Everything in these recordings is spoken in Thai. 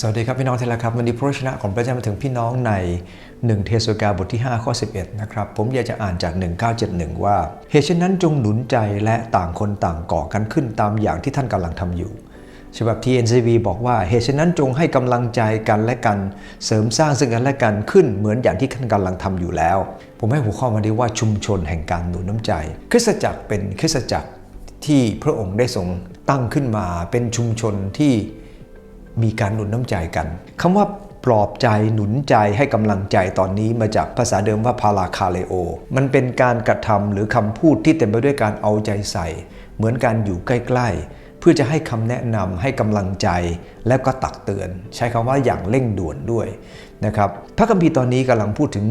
สวัสดีครับ พี่น้องที่รักครับวันนี้พระวจนะของพระเจ้ามาถึงพี่น้องใน 1 เทสโกาบทที่ 5 ข้อ 11 นะครับ ผมอยากจะอ่านจาก 1971 ว่า เหตุฉะนั้นจงหนุนใจและต่างคนต่างก่อกันขึ้นตามอย่างที่ท่านกำลังทำอยู่ ฉบับ TNCV บอกว่าเหตุฉะนั้นจงให้กำลังใจกันและกัน เสริมสร้างซึ่งกันและกันขึ้นเหมือนอย่างที่ท่านกำลังทำอยู่แล้ว ผมให้หัวข้อมาดีว่าชุมชนแห่งการหนุนน้ำใจ คริสตจักรเป็นคริสตจักรที่พระองค์ได้ทรงตั้งขึ้นมาเป็นชุมชนที่ มีการหนุนน้ำใจกันคำว่าปลอบใจหนุนใจให้กำลังใจตอนนี้มาจากภาษาเดิมว่าพาราคาเลโอ มันเป็นการกระทำหรือคำพูดที่เต็มไปด้วยการเอาใจใส่ เหมือนการอยู่ใกล้ๆ เพื่อจะให้คำแนะนำให้กำลังใจและก็ตักเตือน ใช้คำว่าอย่างเร่งด่วนด้วยนะครับพระคัมภีร์ตอนนี้กำลังพูดถึง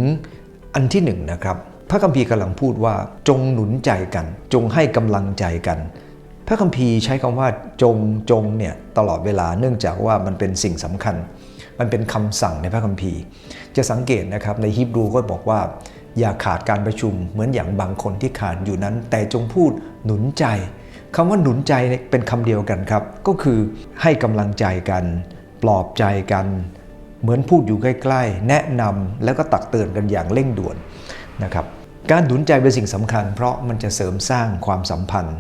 อันที่หนึ่งนะครับพระคัมภีร์กำลังพูดว่าจงหนุนใจกัน จงให้กำลังใจกัน พระคัมภีร์ใช้คำว่าจงจงเนี่ยตลอดเวลาเนื่องจากว่ามันเป็นสิ่งสำคัญ มันเป็นคำสั่งในพระคัมภีร์ จะสังเกตนะครับในฮีบรูก็บอกว่า อย่าขาดการประชุมเหมือนอย่างบางคนที่ขาดอยู่นั้น แต่จงพูดหนุนใจคำว่าหนุนใจเนี่ยเป็นคำเดียวกันครับ ก็คือให้กำลังใจกัน ปลอบใจกัน เหมือนพูดอยู่ใกล้ๆ แนะนำแล้วก็ตักเตือนกันอย่างเร่งด่วนนะครับการหนุนใจเป็นสิ่งสำคัญ เพราะมันจะเสริมสร้างความสัมพันธ์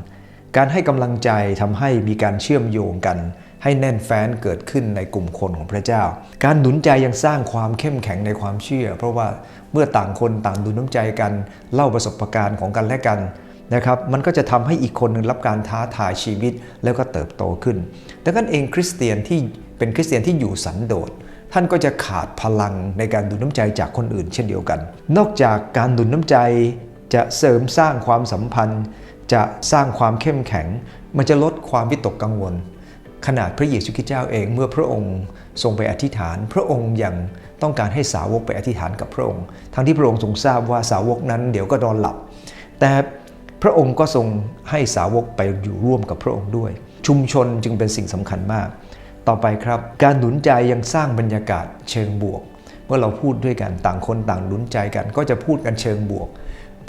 การให้กำลังใจทำให้มีการเชื่อมโยงกัน ให้แน่นแฟ้นเกิดขึ้นในกลุ่มคนของพระเจ้า การหนุนใจยังสร้างความเข้มแข็งในความเชื่อ เพราะว่าเมื่อต่างคนต่างหนุนน้ำใจกันเล่าประสบการณ์ของกันและกันนะครับมันก็จะทำให้อีกคนหนึงรับการท้าทายชีวิตแล้วก็เติบโตขึ้น ดังนั้นเองคริสเตียนที่เป็นคริสเตียนที่อยู่สันโดษ ท่านก็จะขาดพลังในการดูน้ำใจจากคนอื่นเช่นเดียวกัน นอกจากการดูดน้ำใจจะเสริมสร้างความสัมพันธ์ จะสร้างความเข้มแข็ง มันจะลดความวิตกกังวล ขนาดพระเยซูคริสต์เจ้าเองเมื่อพระองค์ทรงไปอธิษฐาน พระองค์ยังต้องการให้สาวกไปอธิษฐานกับพระองค์ ทั้งที่พระองค์ทรงทราบว่าสาวกนั้นเดี๋ยวก็นอนหลับ แต่พระองค์ก็ทรงให้สาวกไปอยู่ร่วมกับพระองค์ด้วย ชุมชนจึงเป็นสิ่งสำคัญมาก ต่อไปครับ การหนุนใจยังสร้างบรรยากาศเชิงบวก เมื่อเราพูดด้วยกันต่างคนต่างหนุนใจกัน ก็จะพูดกันเชิงบวก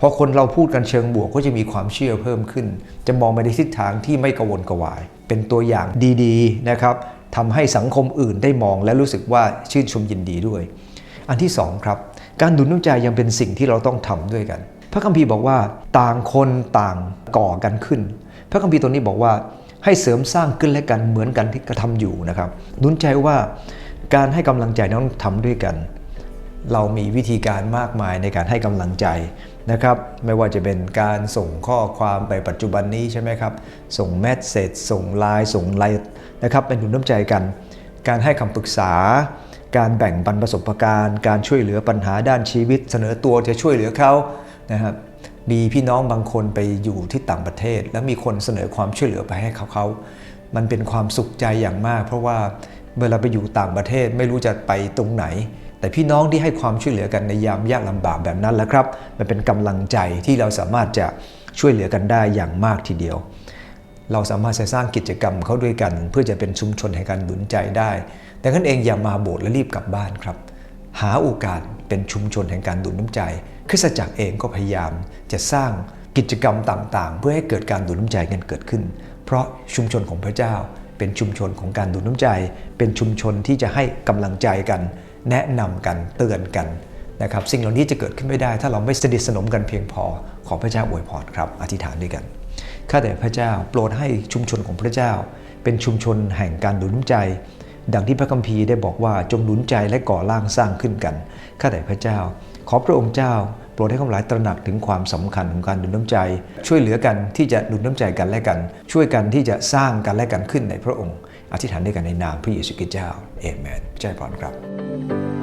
พอคนเราพูดกันเชิงบวกก็จะมีความเชื่อเพิ่มขึ้น จะมองไปในทิศทางที่ไม่กระวนกระวาย เป็นตัวอย่างดีๆนะครับทำให้สังคมอื่นได้มองและรู้สึกว่าชื่นชมยินดีด้วย อันที่สองครับการหนุนน้ำใจยังเป็นสิ่งที่เราต้องทำด้วยกัน พระคัมภีร์บอกว่าต่างคนต่างก่อกันขึ้น พระคัมภีร์ตรงนี้บอกว่าให้เสริมสร้างขึ้นและกันเหมือนกันที่กระทำอยู่นะครับหนุนใจว่าการให้กำลังใจต้องทำด้วยกัน เรามีวิธีการมากมายในการให้กำลังใจนะครับ ไม่ว่าจะเป็นการส่งข้อความไปปัจจุบันนี้ใช่ไหมครับ ส่งแมสเซจส่งไลน์ส่งไลน์นะครับ เป็นหนุนน้ำใจกัน การให้คำปรึกษา การแบ่งปันประสบการณ์ การช่วยเหลือปัญหาด้านชีวิต เสนอตัวจะช่วยเหลือเขานะครับมีพี่น้องบางคนไปอยู่ที่ต่างประเทศ แล้วมีคนเสนอความช่วยเหลือไปให้เขาเขา มันเป็นความสุขใจอย่างมาก เพราะว่าเวลาไปอยู่ต่างประเทศไม่รู้จะไปตรงไหน แต่พี่น้องที่ให้ความช่วยเหลือกันในยามยากลำบากแบบนั้นแหละครับ มันเป็นกำลังใจที่เราสามารถจะช่วยเหลือกันได้อย่างมากทีเดียว เราสามารถจะสร้างกิจกรรมเข้าด้วยกัน เพื่อจะเป็นชุมชนแห่งการหนุนใจได้ดังนั้นเองอย่ามาโบสถ์และรีบกลับบ้านครับ หาโอกาสเป็นชุมชนแห่งการดุลน้ำใจคริสตจักรเองก็พยายามจะสร้างกิจกรรมต่างๆ เพื่อให้เกิดการดุลน้ำใจกันเกิดขึ้น เพราะชุมชนของพระเจ้าเป็นชุมชนของการดุลน้ำใจ เป็นชุมชนที่จะให้กำลังใจกัน แนะนำกันเตือนกันนะครับสิ่งเหล่านี้จะเกิดขึ้นไม่ได้ถ้าเราไม่สนิทสนมกันเพียงพอขอพระเจ้าอวยพรครับ อธิษฐานด้วยกันข้าแต่พระเจ้าโปรดให้ชุมชนของพระเจ้า เป็นชุมชนแห่งการดุนใจ ดังที่พระคัมภีร์ได้บอกว่าจงหนุนใจและก่อร่างสร้างขึ้นกันข้าแต่พระเจ้า ขอพระองค์เจ้าโปรดให้ข้าพเจ้าตระหนักถึงความสำคัญของการดุลน้ำใจ ช่วยเหลือกันที่จะดุลน้ำใจกันและกัน ช่วยกันที่จะสร้างกันและกันขึ้นในพระองค์ อธิษฐานด้วยกันในนามพระเยซูคริสต์เจ้าเอเมนเจ้าพรครับ Thank you.